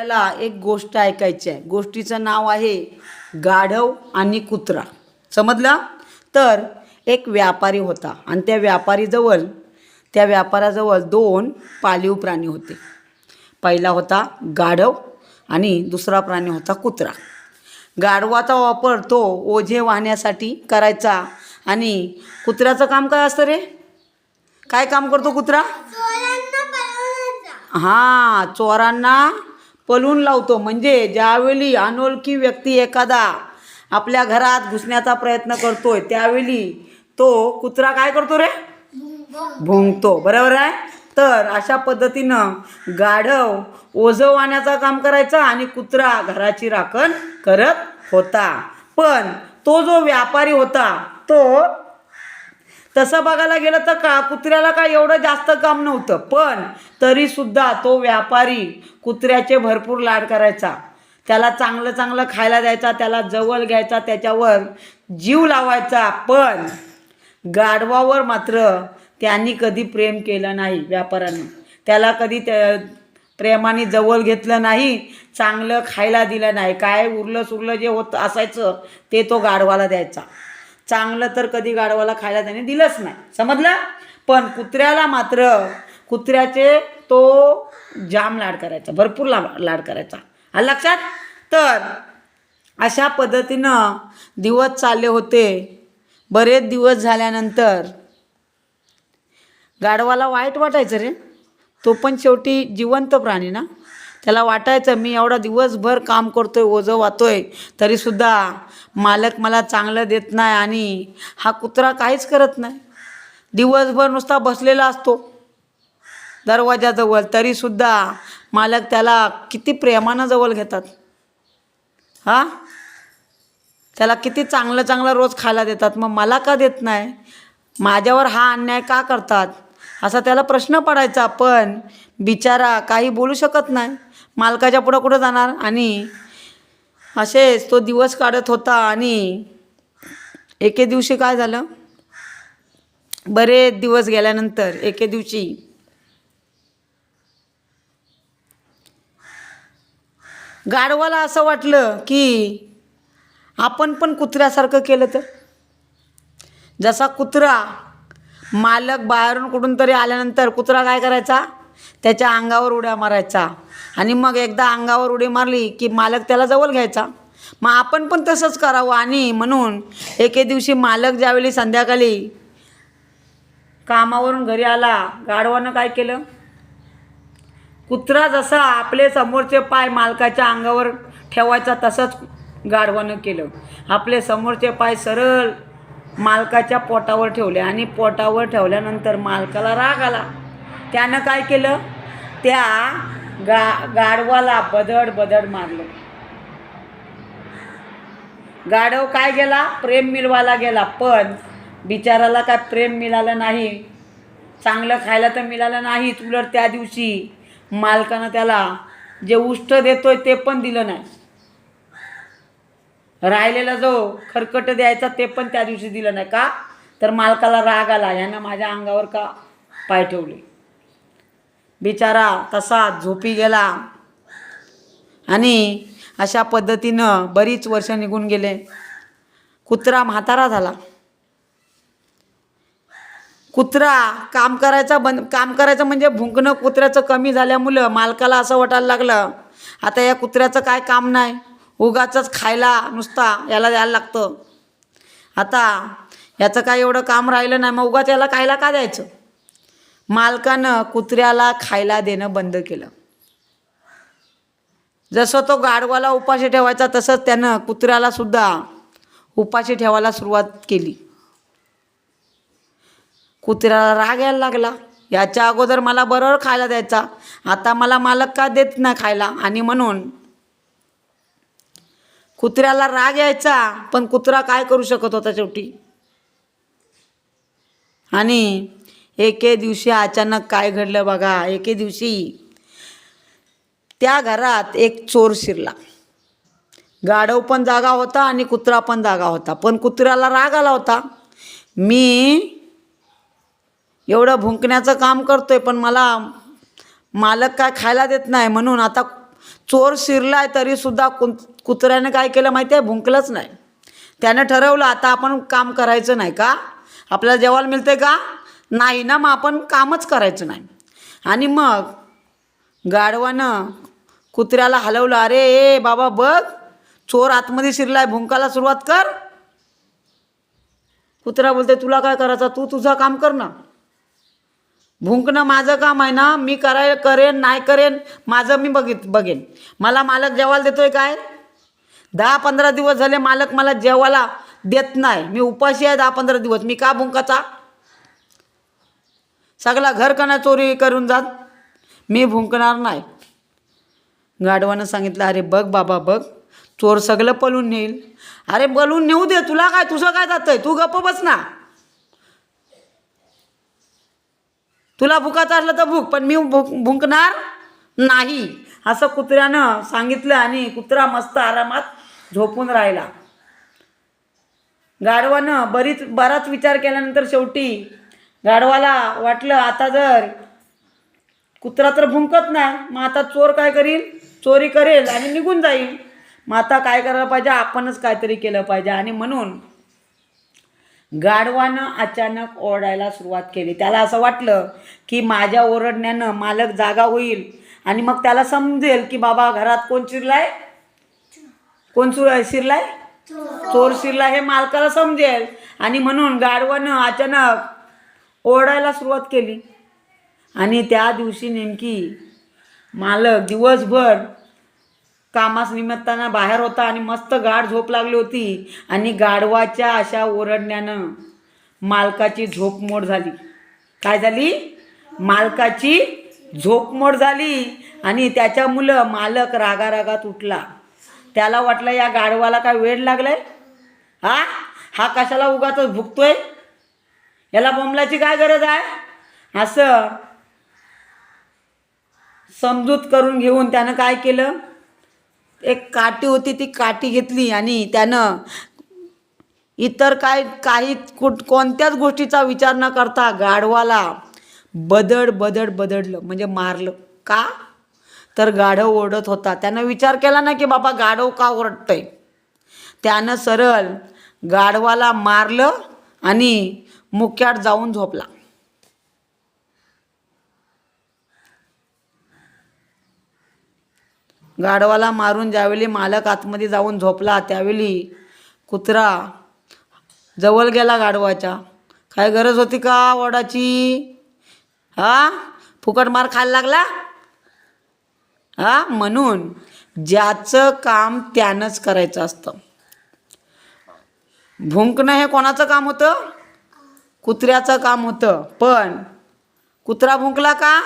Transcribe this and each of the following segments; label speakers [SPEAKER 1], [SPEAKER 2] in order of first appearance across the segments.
[SPEAKER 1] आपल्याला एक गोष्ट ऐकायची आहे. गोष्टीचं नाव आहे गाढव आणि कुत्रा. समजलं? तर एक व्यापारी होता आणि त्या व्यापारीजवळ त्या व्यापाऱ्याजवळ दोन पाळीव प्राणी होते. पहिला होता गाढव आणि दुसरा प्राणी होता कुत्रा. गाढवाचा वापर तो ओझे वाहण्यासाठी करायचा. आणि कुत्र्याचं काम काय असतं रे? काय काम करतो कुत्रा? हां चोरांना पलून लावतो. म्हणजे ज्यावेळी अनोळखी व्यक्ती एखादा आपल्या घरात घुसण्याचा प्रयत्न करतोय त्यावेळी तो कुत्रा काय करतो रे? भुंकतो बरोबर आहे? तर अशा पद्धतीनं गाढव ओझं वाहण्याचं काम करायचा आणि कुत्रा घराची राखण करत होता. पण तो जो व्यापारी होता तो तसं बघायला गेलं तर का कुत्र्याला काय एवढं जास्त काम नव्हतं. पण तरीसुद्धा तो व्यापारी कुत्र्याचे भरपूर लाड करायचा. त्याला चांगलं चांगलं खायला द्यायचा त्याला जवळ घ्यायचा त्याच्यावर जीव लावायचा. पण गाढवावर मात्र त्यांनी कधी प्रेम केलं नाही व्यापाराने त्याला कधी त्या प्रेमाने जवळ घेतलं नाही चांगलं खायला दिलं नाही. काय उरलं सुरलं जे होत असायचं ते तो गाढवाला द्यायचा. चांगलं तर कधी गाढवाला खायला त्याने दिलंच नाही. समजलं? पण कुत्र्याला मात्र कुत्र्याचे तो जाम लाड करायचा भरपूर ला लाड करायचा. आलं लक्षात? तर अशा पद्धतीनं दिवस चालले होते. बरेच दिवस झाल्यानंतर गाढवाला वाईट वाटायचं रे. तो पण शेवटी जिवंत प्राणी ना? त्याला वाटायचं मी एवढा दिवसभर काम करतोय ओझं वाहतोय तरीसुद्धा मालक मला चांगलं देत नाही आणि हा कुत्रा काहीच करत नाही. दिवसभर नुसता बसलेला असतो दरवाजाजवळ तरीसुद्धा मालक त्याला किती प्रेमानं जवळ घेतात. हां? त्याला किती चांगलं चांगलं रोज खायला देतात. मग मला का देत नाही? माझ्यावर हा अन्याय का करतात? असा त्याला प्रश्न पडायचा पण बिचारा काही बोलू शकत नाही. मालकाच्या पुढं कुठं जाणार? आणि असेच तो दिवस काढत होता आणि एके दिवशी काय झालं? बरेच दिवस गेल्यानंतर एके दिवशी गाढवाला असं वाटलं की आपण पण कुत्र्यासारखं केलं तर? जसा कुत्रा मालक बाहेरून कुठून तरी आल्यानंतर कुत्रा काय करायचा? त्याच्या अंगावर उड्या मारायचा. आणि मग एकदा अंगावर उडी मारली की मालक त्याला जवळ घ्यायचा. मग आपण पण तसंच करावं आणि म्हणून एके दिवशी मालक ज्यावेळी संध्याकाळी कामावरून घरी आला गाढवानं काय केलं? कुत्रा जसा आपले समोरचे पाय मालकाच्या अंगावर ठेवायचा तसंच गाढवानं केलं. आपले समोरचे पाय सरळ मालकाच्या पोटावर ठेवले आणि पोटावर ठेवल्यानंतर मालकाला राग आला. त्यानं काय केलं? त्या गा गाढवाला बदड बदड मारलं. गाढव काय गेला? प्रेम मिळवायला गेला. पण बिचाराला काय प्रेम मिळालं नाही? चांगलं खायला तर मिळालं नाही उलट त्या दिवशी. मालकानं त्याला जे उष्ट देतोय ते पण दिलं नाही. राहिलेला जो खरकट द्यायचा ते पण त्या दिवशी दिलं नाही का? तर मालकाला राग आला. यानं माझ्या अंगावर का पाय ठेवले? बिचारा तसा झोपी गेला. आणि अशा पद्धतीनं बरीच वर्ष निघून गेले. कुत्रा म्हातारा झाला. कुत्रा काम करायचा बंद काम करायचं म्हणजे भुंकणं कुत्र्याचं कमी झाल्यामुळं मालकाला असं वाटायला लागलं. आता या कुत्र्याचं काय काम नाही. उगाचंच खायला नुसता याला द्यायला लागतं. आता याचं काय एवढं काम राहिलं नाही. मग उगाच याला खायला का द्यायचं? मालकानं कुत्र्याला खायला देणं बंद केलं. जसं तो गाढवाला उपाशी ठेवायचा तसंच त्यानं कुत्र्याला सुद्धा उपाशी ठेवायला सुरुवात केली. कुत्र्याला राग यायला लागला. याच्या अगोदर मला बरोबर खायला द्यायचा. आता मला मालक का देत ना खायला? आणि म्हणून कुत्र्याला राग यायचा पण कुत्रा काय करू शकत होता शेवटी? आणि एके दिवशी अचानक काय घडलं बघा. एके दिवशी त्या घरात एक चोर शिरला. गाढव पण जागा होता आणि कुत्रा पण जागा होता. पण कुत्र्याला राग आला होता. मी एवढं भुंकण्याचं काम करतोय पण मला मालक काय खायला देत नाही म्हणून आता चोर शिरलाय आहे तरीसुद्धा कुं कुत्र्याने काय केलं माहिती आहे? भुंकलंच नाही. त्यानं ठरवलं आता आपण काम करायचं नाही का? आपल्याला जेवायला मिळते का? नाही ना मग आपण कामच करायचं नाही. आणि मग गाढवानं कुत्र्याला हलवलं अरे ए बाबा बघ चोर आतमध्ये शिरलाय भुंकाला सुरुवात कर. कुत्रा बोलते तुला काय करायचं? तू तुझं काम कर ना. भुंकणं माझं काम आहे ना मी कराय करेन नाही करेन माझं मी बघित बघेन. मला मालक जेवायला देतोय काय? दहा पंधरा दिवस झाले मालक मला जेवायला देत नाही. मी उपाशी आहे दहा पंधरा दिवस. मी का भुंकाचा सगळा घर कणा चोरी करून जात. मी भुंकणार नाही. गाढवानं सांगितलं अरे बघ बाबा बघ. चोर सगळं पळून नेईल. अरे बलून नेऊ दे तुला काय तुझं काय जातं तू गप्प बस ना. तुला भुकाचं असलं तर भूक पण मी भुक भुंकणार नाही. असं कुत्र्यानं सांगितलं आणि कुत्रा मस्त आरामात झोपून राहिला. गाढवानं बरीच बराच विचार केल्यानंतर शेवटी गाढवाला वाटलं आता जर कुत्रा तर भुंकत नाही मग आता चोर काय करील? चोरी करेल आणि निघून जाईल. मग आता काय करायला पाहिजे? आपणच काहीतरी केलं पाहिजे. आणि म्हणून गाढवानं अचानक ओरडायला सुरुवात केली. त्याला असं वाटलं की माझ्या ओरडण्यानं मालक जागा होईल आणि मग त्याला समजेल की बाबा घरात कोण शिरलाय? कोण सुर शिरलाय? चोर. शिरला हे मालकाला समजेल. आणि म्हणून गाढवानं अचानक ओरडायला सुरुवात केली. आणि त्या दिवशी नेमकी मालक दिवसभर कामास निमित्तानं बाहेर होता आणि मस्त गाढ झोप लागली होती. आणि गाढवाच्या अशा ओरडण्यानं मालकाची झोपमोड झाली. काय झाली? मालकाची झोपमोड झाली. आणि त्याच्या मुलं मालक रागारागात उठला. त्याला वाटलं या गाढवाला काय वेळ लागलाय? हा हा कशाला उगाच भुकतोय? याला बोंबलाची काय गरज आहे? असं समजूत करून घेऊन त्यानं काय केलं? एक काठी होती ती काठी घेतली आणि त्यानं इतर काय काही कुठ कोणत्याच गोष्टीचा विचार न करता गाढवाला बदड बदड बदडलं म्हणजे मारलं. का? तर गाढव ओढत होता. त्यानं विचार केला ना की बाबा गाढव का ओरडतंय? त्यानं सरळ गाढवाला मारलं आणि मुक्यात जाऊन झोपला. गाढवाला मारून ज्यावेळी मालक आतमध्ये जाऊन झोपला त्यावेळी कुत्रा जवळ गेला गाढवाच्या. काय गरज होती का वडाची? हा? फुकट मार खायला लागला? हा? म्हणून ज्याचं काम त्यानंच करायचं असतं. भुंकणं हे कोणाचं काम होतं? कुत्र्याचं काम होतं पण कुत्रा भुंकला का?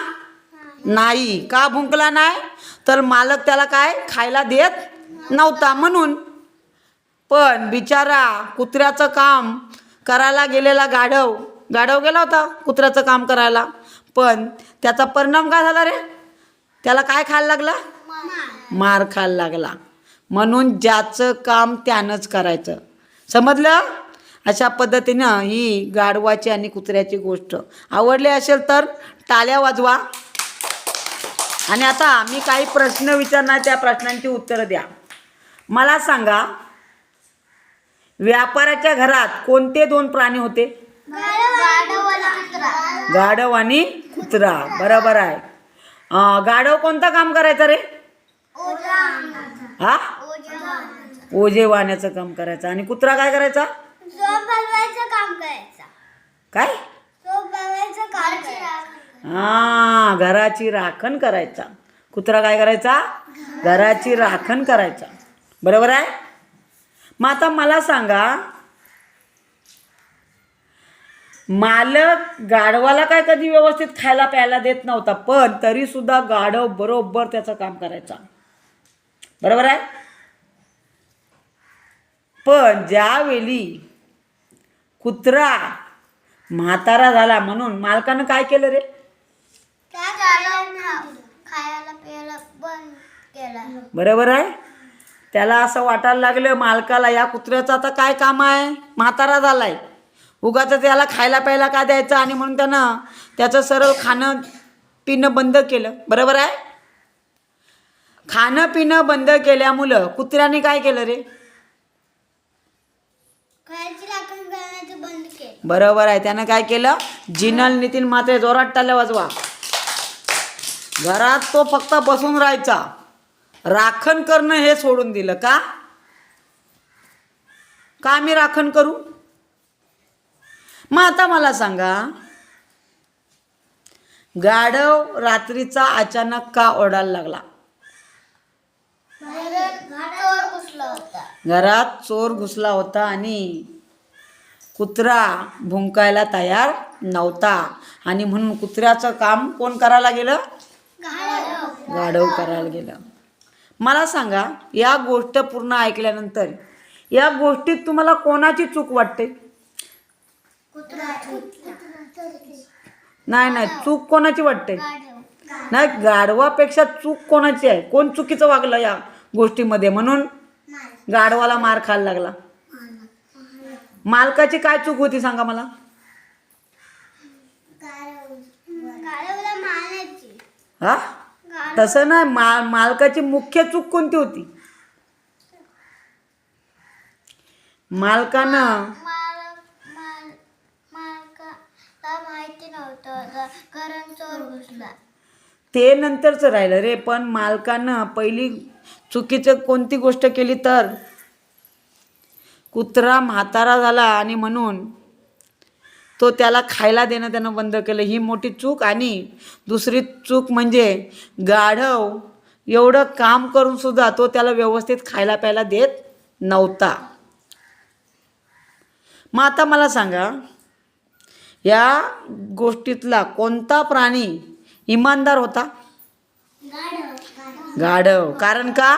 [SPEAKER 1] नाही. का भुंकला नाही? तर मालक त्याला काय? खायला देत नव्हता म्हणून. पण बिचारा कुत्र्याचं काम करायला गेलेला गाढव गाढव गेला होता कुत्र्याचं काम करायला. पण त्याचा परिणाम काय झाला रे? त्याला काय खायला लागला? मार खायला लागला. म्हणून ज्याचं काम त्यानंच करायचं. समजलं? अशा पद्धतीनं ही गाढवाची आणि कुत्र्याची गोष्ट. आवडली असेल तर टाळ्या वाजवा. आणि आता मी काही प्रश्न विचारणार त्या प्रश्नांची उत्तरं द्या. मला सांगा व्यापाराच्या घरात कोणते दोन प्राणी होते? गाढव आणि कुत्रा. बरोबर आहे. गाढव कोणतं काम करायचं रे? हा? ओझे वाहण्याचं काम करायचं. आणि कुत्रा काय करायचा?
[SPEAKER 2] झोप बनवायचं काम करायचं.
[SPEAKER 1] काय?
[SPEAKER 2] झोप बनवायचं काम करायचं.
[SPEAKER 1] हा घराची राखण करायचा. कुत्रा काय करायचा? घराची राखण करायचा. बरोबर आहे? मग आता मला सांगा मालक गाढवाला काय कधी व्यवस्थित खायला प्यायला देत नव्हता पण तरी सुद्धा गाढव बरोबर त्याचं काम करायचा. बरोबर आहे? पण ज्यावेळी कुत्रा. म्हातारा झाला म्हणून मालकानं काय केलं रे? बरोबर आहे? त्याला असं वाटायला लागलं मालकाला या कुत्र्याचं आता काय काम आहे? म्हातारा झालाय. उगाच त्याला खायला प्यायला का द्यायचं? आणि म्हणून त्यानं त्याचं सरळ खाणं पिणं बंद केलं. बरोबर आहे? खाणं पिणं बंद केल्यामुळं कुत्र्याने काय केलं रे
[SPEAKER 2] खायची राखण करण्याचं बंद केलं
[SPEAKER 1] बरोबर आहे. त्यानं काय केलं? जिनल नितीन मात्रे जोरात टाल्या वाजवा. घरात तो फक्त बसून राहायचा. राखण करणं हे सोडून दिलं का? का मी राखण करू? मग आता मला सांगा गाढव रात्रीचा अचानक का ओढायला लागला?
[SPEAKER 2] चोर घुसला होता.
[SPEAKER 1] घरात चोर घुसला होता आणि कुत्रा भुंकायला तयार नव्हता. आणि म्हणून कुत्र्याचं काम कोण करायला गेलं?
[SPEAKER 2] गाढव
[SPEAKER 1] करायला गेलं. मला सांगा या गोष्ट पूर्ण ऐकल्यानंतर या गोष्टीत तुम्हाला कोणाची चूक वाटते? नाही नाही चूक कोणाची वाटते? नाही गाढवापेक्षा चूक कोणाची आहे? कोण चुकीचं वागलं या गोष्टीमध्ये? म्हणून गाढवाला मार खायला लागला. मालकाची काय चूक होती सांगा मला? हा? तसं नाही मा मालकाची मुख्य चूक कोणती होती? मालकानं ते नंतरचं राहिलं रे पण मालकानं पहिली चुकीचं कोणती गोष्ट केली तर? कुत्रा म्हातारा झाला आणि म्हणून तो त्याला खायला देणं त्यानं बंद केलं. ही मोठी चूक आणि दुसरी चूक म्हणजे गाढव एवढं काम करून सुद्धा तो त्याला व्यवस्थित खायला प्यायला देत नव्हता. मग आता मला सांगा या गोष्टीतला कोणता प्राणी इमानदार होता? गाढव. कारण का?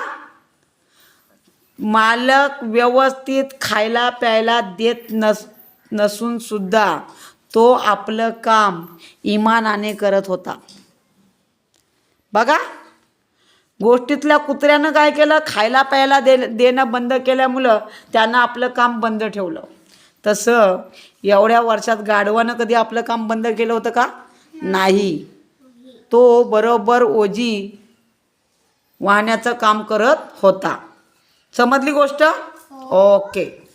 [SPEAKER 1] मालक व्यवस्थित खायला प्यायला देत नस नसून सुद्धा तो आपलं काम इमानाने करत होता. बघा गोष्टीतल्या कुत्र्यानं काय केलं? खायला प्यायला दे देणं बंद केल्यामुळं त्यानं आपलं काम बंद ठेवलं. तसं एवढ्या वर्षात गाढवानं कधी आपलं काम बंद केलं होतं का? नाही. तो बरोबर ओजी वाहण्याचं काम करत होता. समजली गोष्ट? ओके.